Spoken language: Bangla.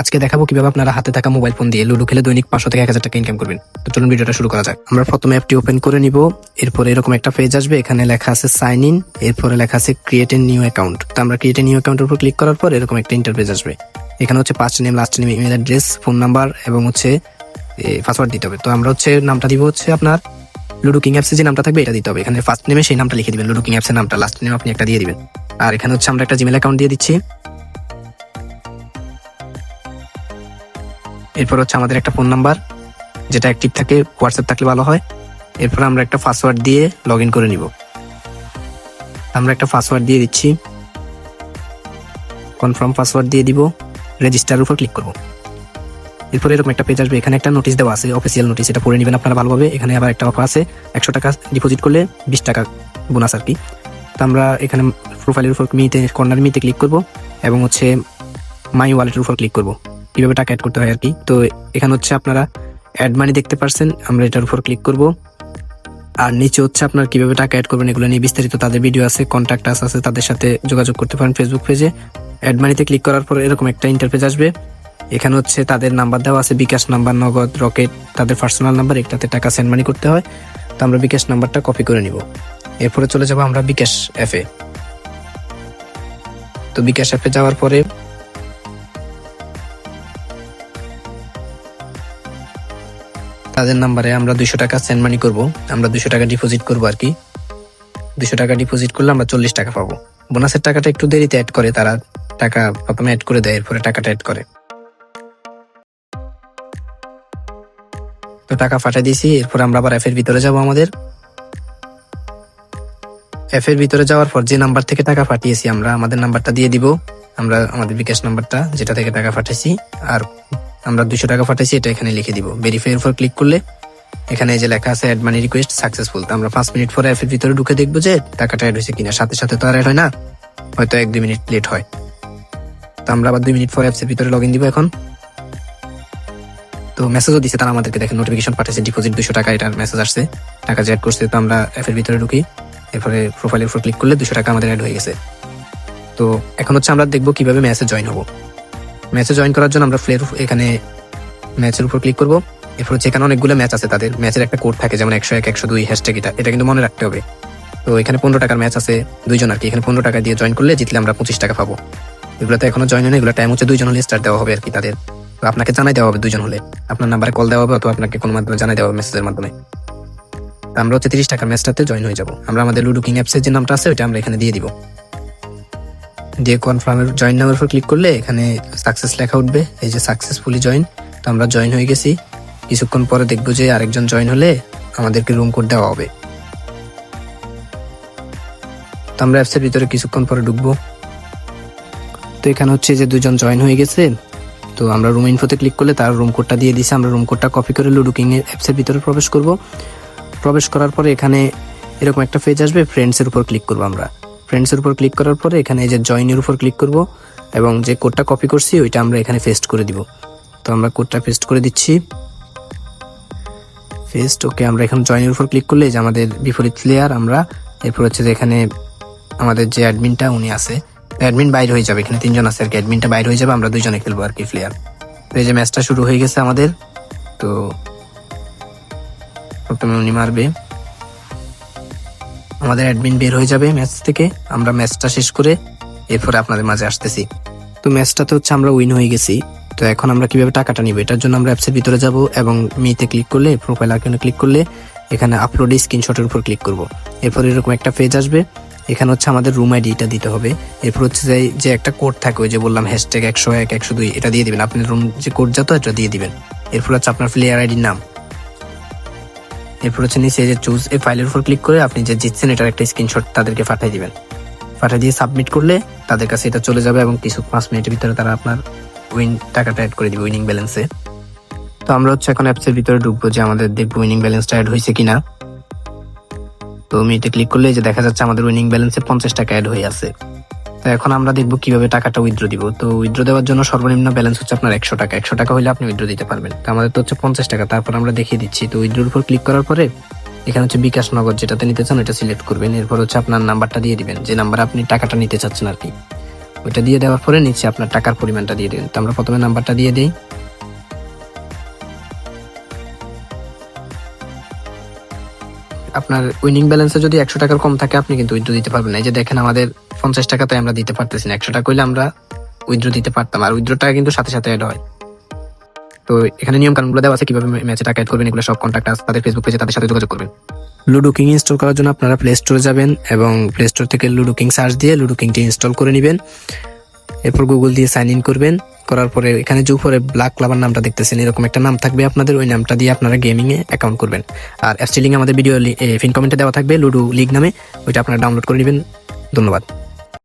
আজকে দেখাবো কীভাবে আপনারা হাতে থাকা মোবাইল ফোন দিয়ে লুডো খেলে দৈনিক পাঁচশো থেকে এক হাজার টাকা ইনকাম করবেন। তো চলুন ভিডিওটা শুরু করা যাক। আমরা প্রথমে অ্যাপটি ওপেন করে নিব। এরপরে এরকম একটা পেজ আসবে, এখানে লেখা আছে সাইন ইন এরপরে লেখা আছে ক্রিয়েট এ নিউ অ্যাকাউন্ট তো আমরা ক্রিয়েট এ নিউ অ্যাকাউন্টের উপর ক্লিক করার পর এরকম একটা ইন্টারফেস আসবে। এখানে হচ্ছে পাঁচটা name last name email address phone number এবং হচ্ছে পাসওয়ার্ড দিতে হবে। তো আমরা হচ্ছে নামটা দিব হচ্ছে আপনার লুডো কিং অ্যাপসে যে নামটা থাকবে এটা দিতে হবে। এখানে ফার্স্ট নেমে সেই নামটা লিখে দিবেন, লুডো কিং অ্যাপসের নামটা। লাস্ট নেম আপনি একটা দিয়ে দিবেন। আর এখানে হচ্ছে আমরা একটা জিমেল অ্যাকাউন্ট দিয়ে দিচ্ছি। এরপর হচ্ছে আমাদের একটা ফোন নাম্বার, যেটা অ্যাক্টিভ থাকে, হোয়াটসঅ্যাপ থাকলে ভালো হয়। এরপর আমরা একটা পাসওয়ার্ড দিয়ে লগ ইন করে নিব। আমরা একটা পাসওয়ার্ড দিয়ে দিচ্ছি। কনফার্ম পাসওয়ার্ড দিয়ে দিব। রেজিস্টার উপর ক্লিক করব। এরপর এরকম একটা পেজ আসবে। এখানে একটা নোটিশ দেওয়া আছে অফিসিয়াল নোটিশ এটা পড়ে নেবেন আপনারা ভালোভাবে। এখানে আবার একটা অফার আছে, একশো টাকা ডিপোজিট করলে বিশ টাকা বোনাস আর কি। তো আমরা এখানে প্রোফাইলের উপর মিতে কর্নার মিতে ক্লিক করব এবং হচ্ছে মাই ওয়ালেটের উপর ক্লিক করব। কীভাবে টাকা অ্যাড করতে হয় আর কি। তো এখানে হচ্ছে আপনারা অ্যাড মানি দেখতে পারছেন, আমরা এটার উপর ক্লিক করব। আর নিচে হচ্ছে আপনার কীভাবে টাকা অ্যাড করবেন এগুলো নিয়ে বিস্তারিত তাদের ভিডিও আছে কন্ট্যাক্ট আস আছে, তাদের সাথে যোগাযোগ করতে পারেন ফেসবুক পেজে অ্যাড মানিতে ক্লিক করার পর এরকম একটা ইন্টারফেস আসবে। এখানে হচ্ছে তাদের নাম্বার দেওয়া আছে, বিকাশ নাম্বার নগদ রকেট তাদের পার্সোনাল নাম্বার একটাতে টাকা সেন্ড মানি করতে হয়। তো আমরা বিকাশ নাম্বারটা কপি করে নিব। এরপরে চলে যাব আমরা বিকাশ অ্যাপে তো বিকাশ অ্যাপে যাওয়ার পরে তাদের নাম্বারে আমরা দুইশো টাকা সেন্ড মানি করব। আমরা দুইশো টাকা ডিপোজিট করব আর কি। দুইশো টাকা ডিপোজিট করলে আমরা চল্লিশ টাকা পাবো। বোনাসের টাকাটা একটু দেরিতে অ্যাড করে, তারা টাকা প্রথমে অ্যাড করে দেয়, এরপরে টাকাটা অ্যাড করে। তো টাকা ফাটাই দিয়েছি, এরপর আমরা আবার অ্যাপের ভিতরে যাব আমাদের। অ্যাপের ভিতরে যাওয়ার পর যে নাম্বার থেকে টাকা পাঠিয়েছি আমরা, আমাদের নাম্বারটা দিয়ে দিব। আমরা আমাদের বিকাশ নাম্বারটা যেটা থেকে টাকা পাঠাইছি আর আমরা দুশো টাকা পাঠাইছি, এটা এখানে লিখে দিব। ভেরিফাই এর উপর ক্লিক করলে এখানে যে লেখা আছে অ্যাড মানি রিকোয়েস্ট সাকসেসফুল তো আমরা পাঁচ মিনিট পরে অ্যাপের ভিতরে ঢুকে দেখব যে টাকাটা অ্যাড হয়েছে কিনা। সাথে সাথে তো আর অ্যাড হয় না, হয়তো এক দুই মিনিট লেট হয়। তো আমরা আবার দুই মিনিট পরে অ্যাপসের ভিতরে লগ ইন দিব এখন। তো মেসেজও দিচ্ছে তারা আমাদেরকে দেখেন নোটিফিকেশন পাঠাচ্ছে ডিপোজিট দুশো টাকা, এটার মেসেজ আসছে, টাকা যে অ্যাড করছে। তো আমরা অ্যাপের ভিতরে ঢুকি, এরপরে প্রোফাইলের উপর ক্লিক করলে দুশো টাকা আমাদের অ্যাড হয়ে গেছে। তো এখন হচ্ছে আমরা দেখব কীভাবে ম্যাচে জয়েন হব। ম্যাচে জয়েন করার জন্য আমরা প্লেয়ার এখানে ম্যাচের উপর ক্লিক করব। এরপর হচ্ছে এখানে অনেকগুলো ম্যাচ আছে তাদের। ম্যাচের একটা কোড থাকে, যেমন একশো এক, একশো দুই হ্যাশট্যাগ এটা। এটা কিন্তু মনে রাখতে হবে। তো এখানে পনেরো টাকার ম্যাচ আছে দুইজন আর কি। এখানে পনেরো টাকা দিয়ে জয়েন করলে জিতলে আমরা পঁচিশ টাকা পাবো। এগুলোতে এখনও জয়েন হয়নি, এগুলো টাইম হচ্ছে দুইজন হলে স্টার্ট দেওয়া হবে আর কি তাদের। তো আপনাকে জানাই দেওয়া হবে দুইজন হলে। আপনার নাম্বারে কল দেওয়া হবে অথবা আপনাকে কোনো মাধ্যমে জানাই দেওয়া হবে মেসেজের মাধ্যমে। আমরা হচ্ছে তিরিশ টাকার ম্যাচটাতে জয়েন হয়ে যাব। আমরা আমাদের লুডো কিং অ্যাপসের যে নামটা আছে, ওইটা আমরা এখানে দিয়ে দিব। দিয়ে কনফার্মের জয়েন নামের উপর ক্লিক করলে এখানে সাকসেস লেখা উঠবে। এই যে সাকসেসফুলি জয়েন তো আমরা জয়েন হয়ে গেছি। কিছুক্ষণ পরে দেখব যে আরেকজন জয়েন হলে আমাদেরকে রুম কোড দেওয়া হবে। তো আমরা অ্যাপসের ভিতরে কিছুক্ষণ পরে ঢুকবো। তো এখানে হচ্ছে যে দুজন জয়েন হয়ে গেছে। তো আমরা রুম ইনফোতে ক্লিক করলে তার রুম কোডটা দিয়ে দিছে। আমরা রুম কোডটা কপি করে লুডো কিং অ্যাপসের ভিতরে প্রবেশ করব। প্রবেশ করার পরে এখানে এরকম একটা পেজ আসবে ফ্রেন্ডসের উপর ক্লিক করব আমরা। ফ্রেন্ডসের উপর ক্লিক করার পরে এখানে এই যে জয়েনের উপর ক্লিক করব এবং যে কোডটা কপি করছি, ওইটা আমরা এখানে পেস্ট করে দিব। তো আমরা কোডটা পেস্ট করে দিচ্ছি। পেস্ট ওকে আমরা এখানে জয়েনের উপর ক্লিক করলে যে আমাদের বিপরীত প্লেয়ার আমরা, এরপর হচ্ছে যে এখানে আমাদের যে অ্যাডমিনটা উনি আছে। অ্যাডমিন বাইরে হয়ে যাবে, এখানে তিনজন আছে আর কি। অ্যাডমিনটা বাইরে হয়ে যাবে, আমরা দুইজনে খেলব আর কি প্লেয়ার তো এই যে ম্যাচটা শুরু হয়ে গেছে আমাদের। তো প্রথমে উনি মারবে। আমাদের অ্যাডমিন বের হয়ে যাবে ম্যাচ থেকে। আমরা ম্যাচটা শেষ করে এরপরে আপনাদের মাঝে আসতেছি। তো ম্যাচটাতে হচ্ছে আমরা উইন হয়ে গেছি। তো এখন আমরা কীভাবে টাকাটা নিব? এটার জন্য আমরা অ্যাপসের ভিতরে যাব এবং মিতে ক্লিক করলে প্রোফাইল আইকনে ক্লিক করলে এখানে আপলোড স্ক্রিনশটের উপর ক্লিক করব। এরপর এরকম একটা পেজ আসবে। এখানে হচ্ছে আমাদের রুম আইডিটা দিতে হবে। এরপর হচ্ছে যে যে একটা কোড থাকে, ওই যে বললাম হ্যাশট্যাগ একশো এক, একশো দুই, এটা দিয়ে দিবেন। আপনার রুম যে কোড যত এটা দিয়ে দিবেন। এরপর হচ্ছে আপনার প্লেয়ার আইডির নাম। এরপর হচ্ছে নিচে যে চুজ এই ফাইলের উপর ক্লিক করে আপনি যে জিতছেন এটার একটা স্ক্রিনশট তাদেরকে পাঠিয়ে দিবেন। পাঠিয়ে দিয়ে সাবমিট করলে তাদের কাছে এটা চলে যাবে এবং কিছু পাঁচ মিনিটের ভিতরে তারা আপনার উইন টাকাটা অ্যাড করে দিবে উইনিং ব্যালেন্সে তো আমরা হচ্ছে এখন অ্যাপসের ভিতরে ঢুকবো যে আমাদের দেখব উইনিং ব্যালেন্সটা অ্যাড হয়েছে কিনা। তো মিটে ক্লিক করলে যে দেখা যাচ্ছে আমাদের উইনিং ব্যালেন্সে পঞ্চাশ টাকা অ্যাড হয়ে আছে। তো এখন আমরা দেখব কীভাবে টাকাটা উইথড্র দিব। তো উইথড্র দেওয়ার জন্য সর্বনিম্ন ব্যালেন্স হচ্ছে আপনার একশো টাকা। একশো টাকা হলে আপনি উইথড্র দিতে পারবেন। তো আমাদের তো হচ্ছে পঞ্চাশ টাকা। তারপর আমরা দেখিয়ে দিচ্ছি। তো উইথড্রোর উপর ক্লিক করার পরে এখানে হচ্ছে বিকাশ নগর যেটাতে নিতে চান ওটা সিলেক্ট করবেন। এরপর হচ্ছে আপনার নাম্বারটা দিয়ে দিবেন। যে নাম্বার আপনি টাকাটা নিতে চাচ্ছেন আর কি। ওইটা দিয়ে দেওয়ার পরে নিচে আপনার টাকার পরিমাণটা দিয়ে দিন তো আমরা প্রথমে নাম্বারটা দিয়ে দিই। আপনার উইনিং ব্যালেন্সে যদি একশো টাকার কম থাকে, আপনি কিন্তু উইথড্র দিতে পারবেন না। যে দেখেন, আমাদের পঞ্চাশ টাকাতে আমরা দিতে পারতেছি না। একশো টাকা হইলে আমরা উইথড্র দিতে পারতাম। আর উইথড্র টাকা কিন্তু সাথে সাথে অ্যাড হয়। তো এখানে নিয়ম কানুনগুলো দেওয়া আছে, কীভাবে ম্যাচে টাকা অ্যাড করবেন, এগুলো সব কন্ট্যাক্ট আছে তাদের ফেসবুক পেজে তাদের সাথে যোগাযোগ করবেন। লুডো কিং ইনস্টল করার জন্য আপনারা প্লে স্টোরে যাবেন এবং প্লে স্টোর থেকে লুডো কিং সার্চ দিয়ে লুডো কিংটি ইনস্টল করে নেবেন। এরপর গুগল দিয়ে সাইন ইন করবেন। করার পরে এখানে যে উপরে ব্ল্যাক ক্লাবার নামটা দেখতেছেন, এরকম একটা নাম থাকবে আপনাদের, ওই নামটা দিয়ে আপনারা গেমিংয়ে অ্যাকাউন্ট করবেন। আর অ্যাপসটি লিঙ্ক আমাদের ভিডিও ফিন কমেন্টে দেওয়া থাকবে লুডু লিগ নামে, ওইটা আপনারা ডাউনলোড করে নেবেন। ধন্যবাদ।